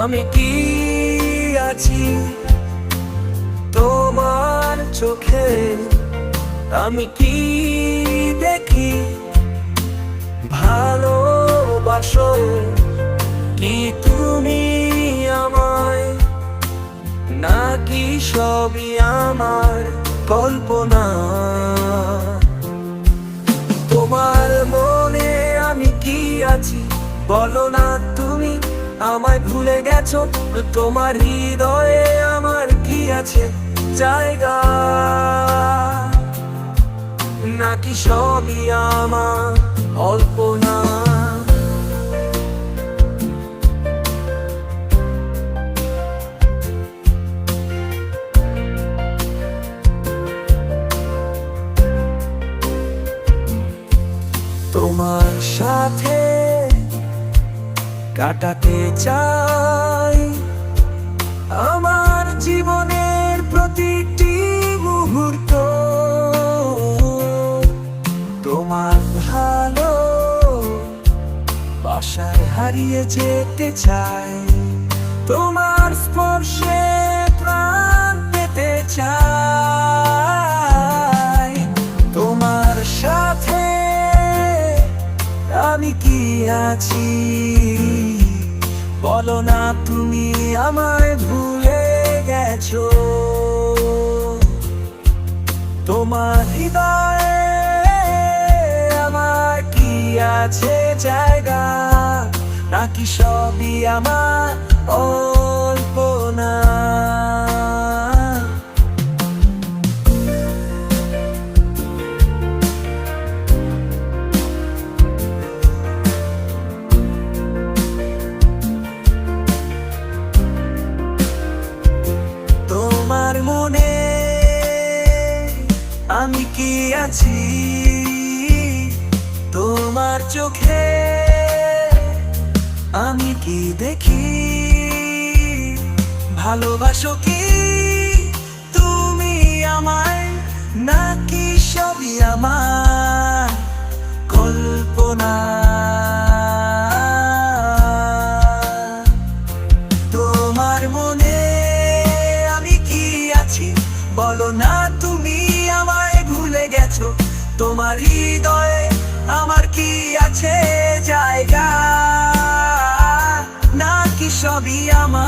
আমি কি আছি তোমার চোখে? আমি কি দেখি? ভালোবাসো কি তুমি আমায়? নাকি সবই আমার কল্পনা? তোমার মনে আমি কি আছি? বলো না তুমি আমায় ভুলে গেছো? তোমার হৃদয়ে আমার কি আছে? জায়গা? নাকি সবই আমার? অল্পনা কাটাতে চাই। আমার জীবনের প্রতিটি মুহূর্ত। তোমার ভালো বাসায় হারিয়ে যেতে চাই। তোমার স্পর্শে প্রাণ পেতে চাই। তোমার সাথে আমি কি আছি? বলো না তুমি আমায় ভুলে গেছো। তোমার হৃদয়ে আমার কি আছে জায়গা? নাকি সবই আমার অল্পনা আমি কি আছি? তোমার চোখে আমি কি দেখি? ভালোবাসো কি তুমি আমায়? নাকি সবই আমার কল্পনা? তোমার মনে আমি কি আছি? বলো না। তোমার হৃদয়ে আমার কি আছে জায়গা? নাকি সবই আমার